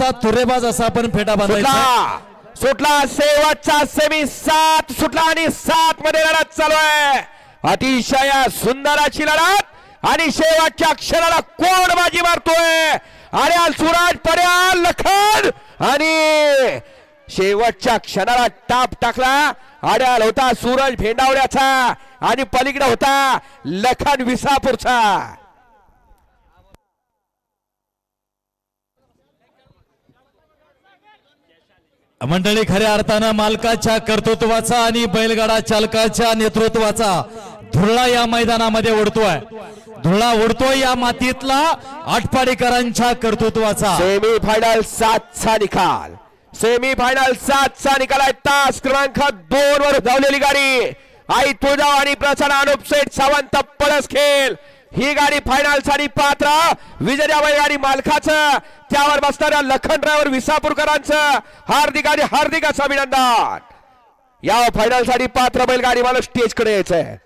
गुलालाचा तुरेबाज असा आपण फेटा बांधायचा सुटला. शेवटचा सेमी सात सुटला आणि सात मध्ये लढत चालू आहे. अतिशय सुंदर अशी लढत आणि शेवटच्या क्षणाला कोण बाजी मारतोय? अरे सुराज पड्या लखन आणि शेवटच्या क्षणाला टाप टाकला. आड्याल होता सूरज भेंडावड्याचा आणि पलीकडे होता लखन विसापूरचा. मंडळी खऱ्या अर्थानं मालकाच्या कर्तृत्वाचा आणि बैलगाडा चालकाच्या नेतृत्वाचा धुरळा या मैदानामध्ये उडतोय. धुळा उडतोय या मातीतला आटपाडीकरांच्या कर्तृत्वाचा. सेमी फायनल सातचा निकाल. सेमी फायनल सातचा निकाल आहे. तास क्रमांक दोन वर धावलेली गाडी. आई तुळजाव आणि प्रसन्न अनुप सेठ सावंत पळस खेळ. ही गाडी फायनलसाठी पात्र. विजया गाडी मालकाचं. त्यावर बसणाऱ्या लखन ड्रायव्हर विसापूरकरांचं. हार्दिक आणि हार्दिक असं अभिनंदन. या फायनलसाठी पात्र बैलगाडी मला स्टेजकडे यायचंय.